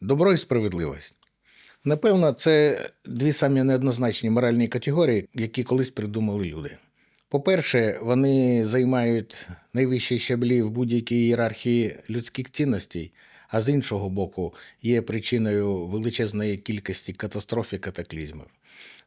Добро і справедливість. Напевно, це дві самі неоднозначні моральні категорії, які колись придумали люди. По-перше, вони займають найвищі щаблі в будь-якій ієрархії людських цінностей, а з іншого боку, є причиною величезної кількості катастроф і катаклізмів.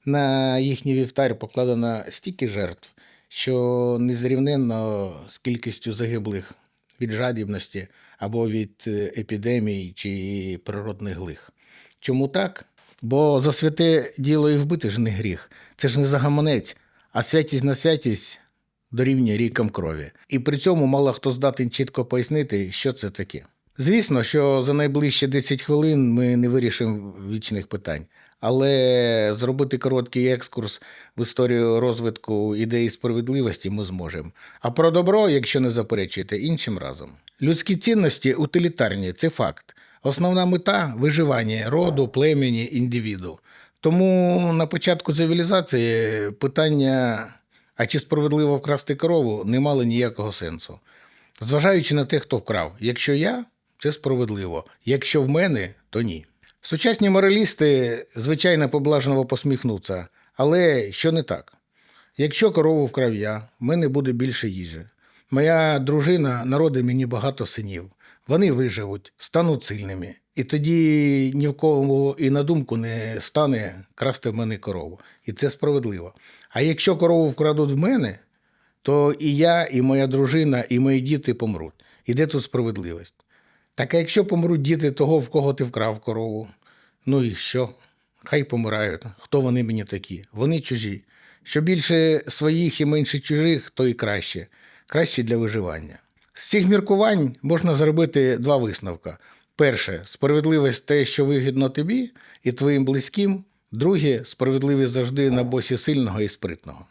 На їхній вівтар покладено стільки жертв, що незрівненно з кількістю загиблих від жадібності або від е, епідемій чи природних лих. Чому так? Бо за святе діло і вбити ж не гріх. Це ж не за гаманець, а святість на святість дорівнює рікам крові. І при цьому мало хто здатен чітко пояснити, що це таке. Звісно, що за найближчі 10 хвилин ми не вирішимо вічних питань. Але зробити короткий екскурс в історію розвитку ідеї справедливості ми зможемо. А про добро, якщо не заперечуєте, іншим разом. Людські цінності утилітарні це факт. Основна мета виживання роду, племені, індивіду. Тому на початку цивілізації питання, а чи справедливо вкрасти корову, не мало ніякого сенсу. Зважаючи на те, хто вкрав, якщо я, це справедливо, якщо в мене, то ні. Сучасні моралісти, звичайно, поблажливо посміхнуться, але що не так? Якщо корову вкрав я, в мене буде більше їжі. Моя дружина народить мені багато синів. Вони виживуть, стануть сильними. І тоді ні в кого і на думку не стане красти в мене корову. І це справедливо. А якщо корову вкрадуть в мене, то і я, і моя дружина, і мої діти помруть. І де тут справедливість? Так а якщо помруть діти того, в кого ти вкрав корову, ну і що? Хай помирають. Хто вони мені такі? Вони чужі. Що більше своїх і менше чужих, то і краще. Краще для виживання. З цих міркувань можна зробити два висновки. Перше справедливість те, що вигідно тобі і твоїм близьким. Друге справедливість завжди на босі сильного і спритного.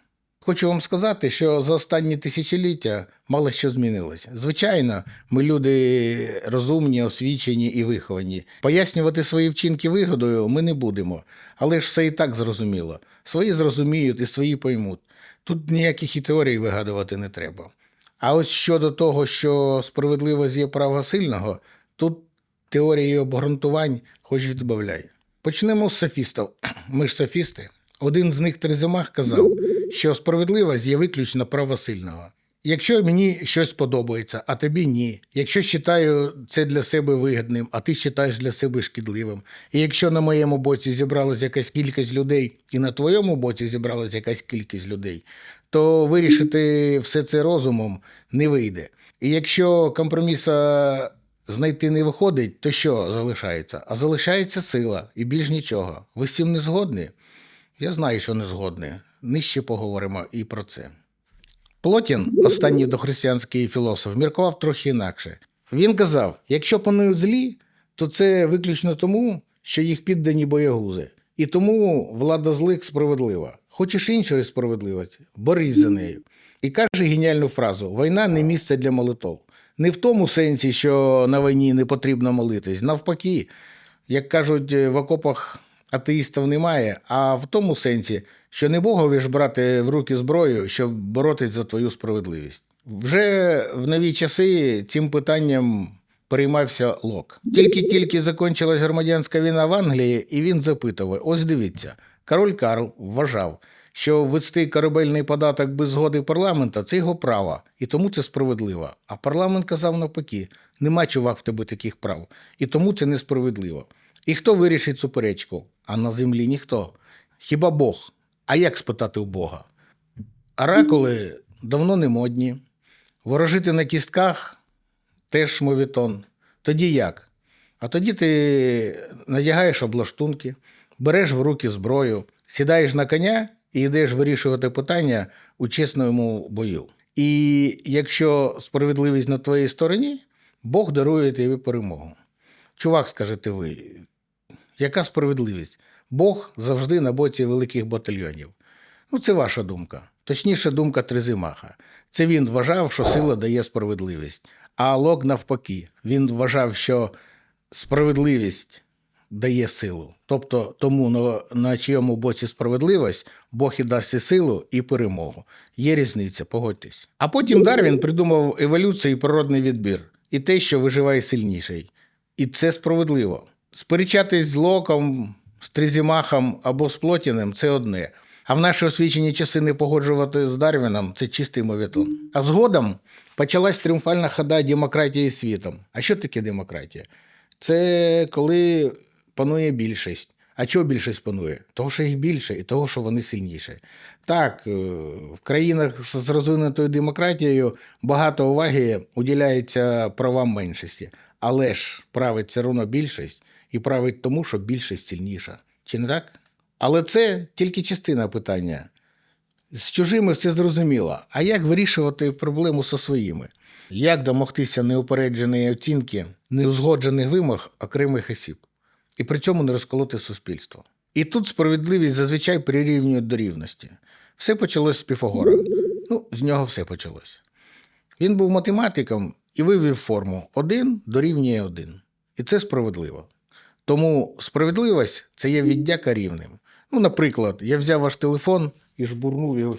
Хочу вам сказати, що за останні тисячоліття мало що змінилося. Звичайно, ми люди розумні, освічені і виховані. Пояснювати свої вчинки вигодою ми не будемо, але ж все і так зрозуміло. Свої зрозуміють і свої поймуть. Тут ніяких і теорій вигадувати не треба. А ось щодо того, що справедливість є право сильного, тут теорії обґрунтувань хоч додавай. Почнемо з софістів. Ми ж софісти. Один з них Терезимах казав, що справедливість є виключно право сильного. Якщо мені щось подобається, а тобі ні. Якщо вважаю це для себе вигідним, а ти вважаєш для себе шкідливим. І якщо на моєму боці зібралась якась кількість людей, і на твоєму боці зібралась якась кількість людей, то вирішити все це розумом не вийде. І якщо компроміса знайти не виходить, то що залишається? А залишається сила і більш нічого. Ви з цим не згодні? Я знаю, що не згодні. Нижче поговоримо і про це. Плотін, останній дохристиянський філософ, міркував трохи інакше. Він казав: якщо панують злі, то це виключно тому, що їх піддані боягузи. І тому влада злих справедлива. Хочеш іншої справедливості, борись за нею. І каже геніальну фразу: війна не місце для молитов. Не в тому сенсі, що на війні не потрібно молитись. Навпаки, як кажуть, в окопах атеїстів немає, а в тому сенсі, що не Богові ж брати в руки зброю, щоб боротись за твою справедливість. Вже в нові часи цим питанням переймався Лок. Тільки-тільки закінчилась громадянська війна в Англії, і він запитував: ось дивіться, король Карл вважав, що ввести корабельний податок без згоди парламента це його право, і тому це справедливо. А парламент казав навпаки: нема чувак в тебе таких прав, і тому це несправедливо. І хто вирішить суперечку? А на землі ніхто. Хіба Бог? А як спитати у Бога? Оракули давно не модні. Ворожити на кістках теж мовітон. Тоді як? А тоді ти надягаєш облаштунки, береш в руки зброю, сідаєш на коня і йдеш вирішувати питання у чесному бою. І якщо справедливість на твоїй стороні, Бог дарує тобі перемогу. Чувак, скажете ви, яка справедливість? Бог завжди на боці великих батальйонів. Ну, це ваша думка. Точніше, думка Трезимаха. Це він вважав, що сила дає справедливість. А Лок навпаки, він вважав, що справедливість дає силу. Тобто тому, на, на чийому боці справедливість, Бог і дасть і силу і перемогу. Є різниця, погодьтесь. А потім Дарвін придумав еволюцію і природний відбір, і те, що виживає сильніший. І це справедливо. Сперечатись з Локом, з Тризімахом або з Плотіним це одне. А в наші освічені часи не погоджувати з Дарвіном це чистий моветон. А згодом почалась тріумфальна хода демократії світом. А що таке демократія? Це коли панує більшість. А чого більшість панує? Того, що їх більше, і того, що вони сильніші. Так, е, в країнах з розвинутою демократією багато уваги уділяється правам меншості. Але ж править все одно більшість і править тому, що більшість сильніша. Чи не так? Але це тільки частина питання. З чужими все зрозуміло. А як вирішувати проблему зі своїми? Як домогтися неупередженої оцінки, неузгоджених вимог окремих осіб, і при цьому не розколоти суспільство? І тут справедливість зазвичай прирівнює до рівності. Все почалось з Піфагора. Ну, з нього все почалось. Він був математиком і вивів форму 1 дорівнює 1. І це справедливо. Тому справедливість це є віддяка рівним. Ну, наприклад, я взяв ваш телефон і жбурнув його.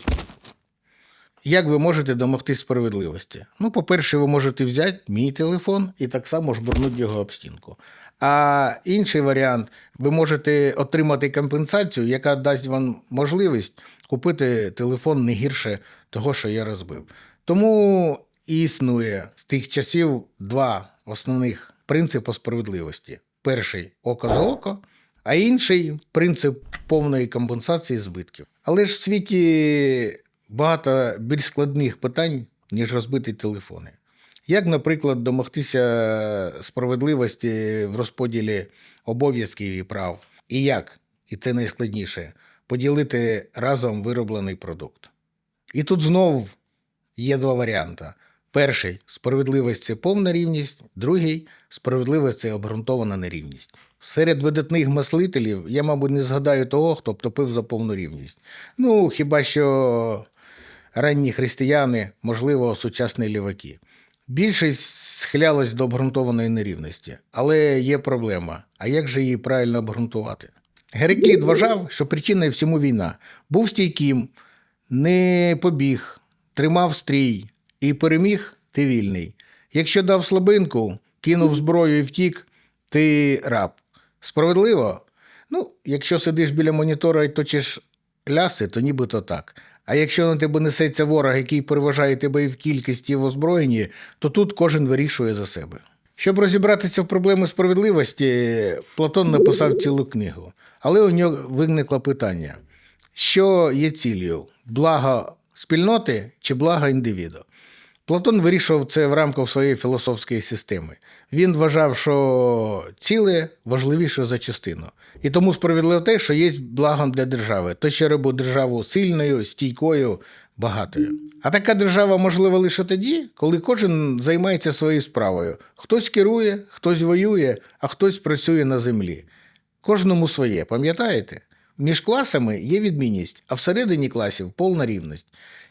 Як ви можете домогтись справедливості? Ну, по-перше, ви можете взяти мій телефон і так само жбурнути його об стінку. А інший варіант, ви можете отримати компенсацію, яка дасть вам можливість купити телефон не гірше того, що я розбив. Тому існує з тих часів два основних принципи справедливості: перший око за око, а інший принцип повної компенсації збитків. Але ж в світі багато більш складних питань, ніж розбити телефони. Як, наприклад, домогтися справедливості в розподілі обов'язків і прав? І як, і це найскладніше, поділити разом вироблений продукт? І тут знов є два варіанти. Перший справедливість це повна рівність, другий справедливість це обґрунтована нерівність. Серед видатних мислителів я, мабуть, не згадаю того, хто б топив за повну рівність. Ну, хіба що ранні християни, можливо, сучасні ліваки. Більшість схилялась до обґрунтованої нерівності, але є проблема. А як же її правильно обґрунтувати? Геракліт вважав, що причиною всьому війна був стійким, не побіг, тримав стрій і переміг ти вільний. Якщо дав слабинку, кинув зброю і втік, ти раб. Справедливо? Ну, якщо сидиш біля монітора і точиш ляси, то нібито так. А якщо на тебе несеться ворог, який переважає тебе і в кількості і в озброєнні, то тут кожен вирішує за себе. Щоб розібратися в проблеми справедливості, Платон написав цілу книгу. Але у нього виникло питання: що є цілею? Благо спільноти чи благо індивіду? Платон вирішував це в рамках своєї філософської системи. Він вважав, що ціле важливіше за частину. І тому справедливо те, що є благом для держави. То ще робить державу сильною, стійкою, багатою. А така держава можлива лише тоді, коли кожен займається своєю справою. Хтось керує, хтось воює, а хтось працює на землі. Кожному своє, пам'ятаєте? Між класами є відмінність, а всередині класів повна рівність.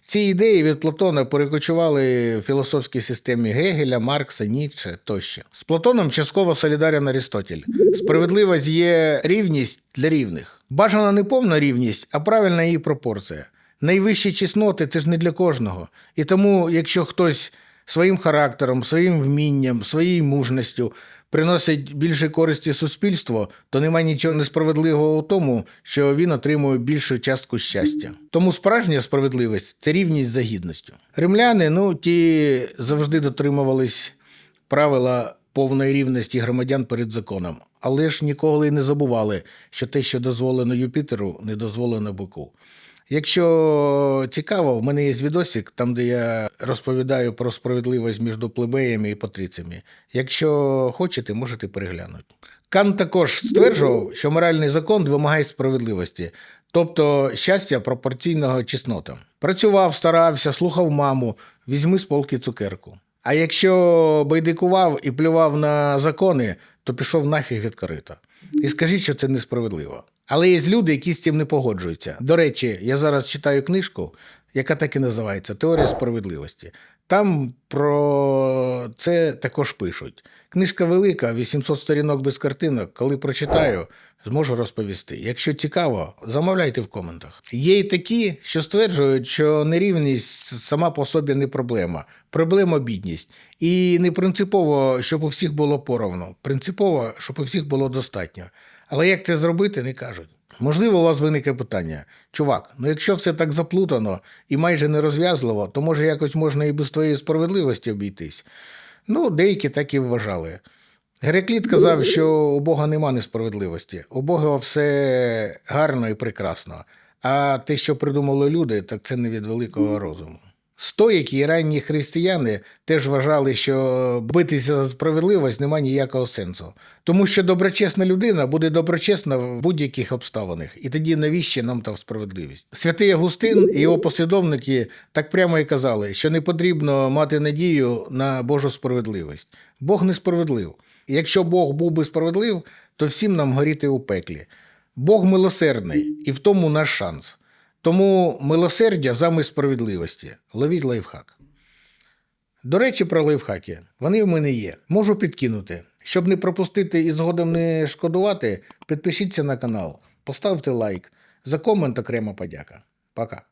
Ці ідеї від Платона перекочували в філософській системі Гегеля, Маркса, Ніцше тощо. З Платоном частково солідарен Аристотель. Справедливість є рівність для рівних. Бажана не повна рівність, а правильна її пропорція. Найвищі чесноти це ж не для кожного. І тому, якщо хтось своїм характером, своїм вмінням, своєю мужністю приносить більше користі суспільству, то немає нічого несправедливого у тому, що він отримує більшу частку щастя. Тому справжня справедливість це рівність за гідністю. Римляни, ну ті завжди дотримувались правила повної рівності громадян перед законом, але ж ніколи не забували, що те, що дозволено Юпітеру, не дозволено Бику. Якщо цікаво, в мене є відосик, там де я розповідаю про справедливість між плебеями і патриціями. Якщо хочете, можете переглянути. Кант також стверджував, що моральний закон вимагає справедливості, тобто щастя пропорційного чеснотам. Працював, старався, слухав маму, візьми з полки цукерку. А якщо байдикував і плював на закони, то пішов нафіг від корита. І скажіть, що це несправедливо. Але є люди, які з цим не погоджуються. До речі, я зараз читаю книжку, яка так і називається Теорія справедливості. Там про це також пишуть. Книжка велика, 800 сторінок без картинок. Коли прочитаю, зможу розповісти. Якщо цікаво, замовляйте в коментах. Є й такі, що стверджують, що нерівність сама по собі не проблема. Проблема бідність. І не принципово, щоб у всіх було поровну. Принципово, щоб у всіх було достатньо. Але як це зробити, не кажуть. Можливо, у вас виникне питання. Чувак, ну якщо все так заплутано і майже нерозв'язливо, то може якось можна і без твоєї справедливості обійтись. Ну, деякі так і вважали. Геракліт казав, що у Бога нема несправедливості, у Бога все гарно і прекрасно. А те, що придумали люди, так це не від великого розуму. Стоїки і ранні християни теж вважали, що битися за справедливість немає ніякого сенсу. Тому що доброчесна людина буде доброчесна в будь-яких обставинах. І тоді навіщо нам та справедливість? Святий Августин і його послідовники так прямо і казали, що не потрібно мати надію на Божу справедливість. Бог несправедлив. Якщо Бог був би справедлив, то всім нам горіти у пеклі. Бог милосердний, і в тому наш шанс. Тому милосердя замість справедливості. Ловіть лайфхак. До речі, про лайфхаки. Вони в мене є. Можу підкинути. Щоб не пропустити і згодом не шкодувати, підпишіться на канал, поставте лайк. За комент окрема подяка. Пока.